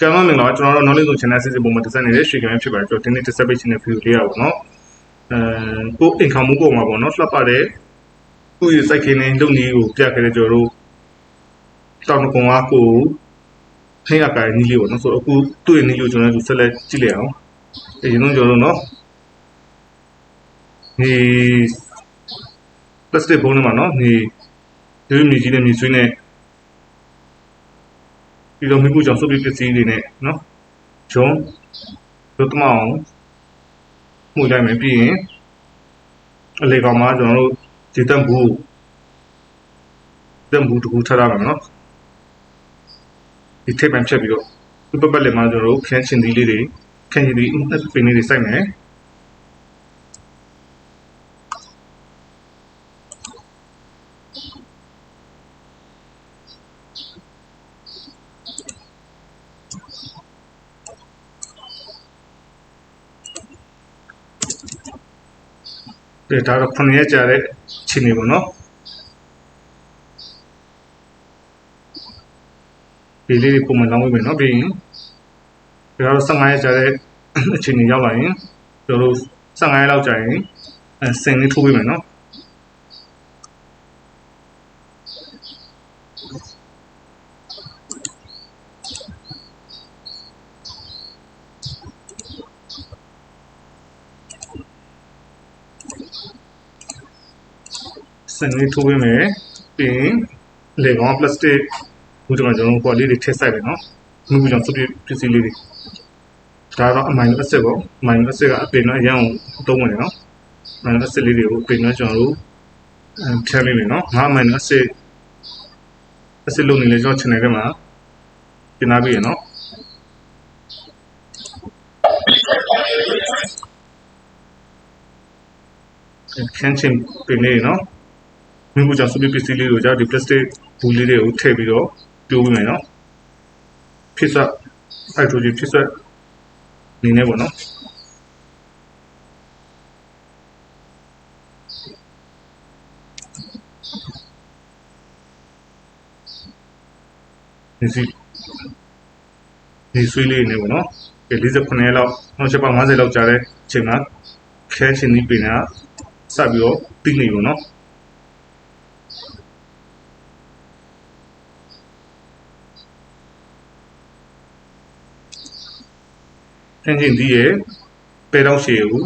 ကံမမင်္ဂလာပါကျွန်တော်တို့ knowledge zone channel စီစဉ်ပုံမှာတက်ဆက်နေတဲ့ရွှေကံဖြစ်ပါတယ်ကျွန်တော်ဒီနေ့တက်ဆက်ပေးခြင်းတဲ့ view လေးရပါတော့အဲကိုအင်ခံမှုပုံမှာပေါ့နော်လှပ်ပါတယ်ခုရစိုက်ခင်းနေလုပ်နည်းကိုပြခဲ့တဲ့ကျွန်တော်တို့တောင်ကုန်းအားကိုထိရကဲနီးလေးပေါ့နော်ဆိုတော့အခုတွေ့ရဲ့နီးကိုကျွန်တော်တို့ဆက်လက်ကြည့်လိုက်အောင်အရင်ဆုံးကျွန်တော်တို့နော်ဒီ plastic ဘုံထဲမှာနော်ဒီဒီမြေကြီးနဲ့မြေဆွေးနဲ့ ဒီလိုမျိုးကြောင့်စုပ်ပြပစ္စည်းတွေနဲ့နော်ဂျုံဒုတ်မအောင်မှုလိုက်မယ်ပြီးရင်အလေကောင်မှာကျွန်တော်တို့ဒီတက်ဘူးတက်ဘူးတကူထရမယ်နော်ဒီထိပ်ပန်ဖြတ်ပြီးတော့ဒီပတ်ပတ်လေးမှာကျွန်တော်တို့ခန်းချင်သီးလေးတွေခန်းချင်သီးပင်လေးတွေစိုက်မယ် ဒါဒါတော့9ရက်ကြာတဲ့ခြေနေပေါ့နော်ဒီလေးတွေပုံမှန်လောင်းဝေးမယ်နော်ပြီးရင်ဒါတော့15ရက်ကြာတဲ့အခြေအနေရောက်လာရင်ကျွန်တော်တို့15ရက်လောက်ကြာရင်အဲစင်လေးထိုးပေးမယ်နော် စင်လေးထိုးပေးမယ်ပြီးရင်လေကောင်ပလတ်စတစ်ဘူးကျွန်တော်တို့ပေါ်လေးတွေထည့်ဆိုင်မယ်နော်မှုကြောင့်စုပ်ပစ္စည်းလေးတွေဒါတော့အမိုင်အဆစ်ပေါ့အမိုင်အဆစ်ကအပင်တော့အရင်တုံးဝင်တယ်နော်အမိုင်အဆစ်လေးတွေကိုအပင်တော့ကျွန်တော်တို့ဖြန်းနေမယ်နော်ငါအမိုင်အဆစ်အဆစ်လုံးနေလေကျွန်တော် channel ထဲမှာပြင်ထားပြီးရနော်ခန်းချင်းပင်လေးနော် မိမှုကြောင့်စုပ်ပစ္စည်းလေးကိုကြာဒီ plastic ဘူးလေးတွေကိုထည့်ပြီးတော့ပြိုးပေးမယ်နော်ဖြစ်စက်ဟိုက်ဒရိုဂျင်ဖြစ်စက်နေနေပေါ့နော်ဒီစီဒီဆွေးလေးနေပေါ့နော်ဒီ49ရက်လောက်နောက်ချက်ပေါင်း50လောက်ကြာတဲ့အချိန်မှာခဲချင်းဒီပင်ကစပြီးတော့ပြီးနေပေါ့နော် ထင်းချင်းဒီရဲ့ပဲတော့ရှည်ကို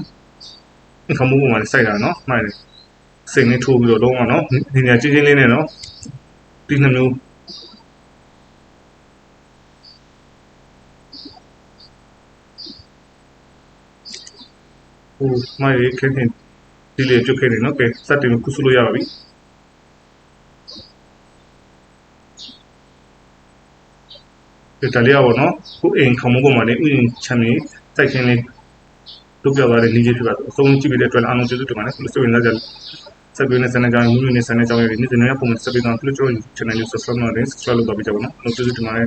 ခမှုပုံမှာစိုက်တာနော်မှန်တယ်စိတ်နဲ့ထိုးပြီးတော့လုံးအောင်နော်နေနေချင်းချင်းလေးနဲ့နော်ဒီနှမျိုးဟိုမိုက်ခင်းချင်းဒီလေပြုတ်ခဲ့နေနော်ကဲစတင်ကုစုလို့ရပါပြီ ဒီတလေးရပါတော့ခုအိမ်ခမှုပုံမှာလည်းဥယျာဉ်ချမ်းနေစိုက်ခင်းလေးတို့ပြောသွားတဲ့နေ့ချင်းဖြစ်ပါတော့အဆုံးကြည့်ပြီးတဲ့အတွက်အားလုံးကျေးဇူးတင်ပါတယ်ဆိုရင်လည်းဆက်ပြီးနေစနေကြမှုနေစနေကြောင်းရည်နေ့စဉ်နဲ့ပုံမှန်ဆက်ပြီးတော့ကျွန်တော် channel ကို subscribe လုပ်နေ subscribe လုပ်ပါကြပါဦးနော်ကျေးဇူးတင်ပါတယ်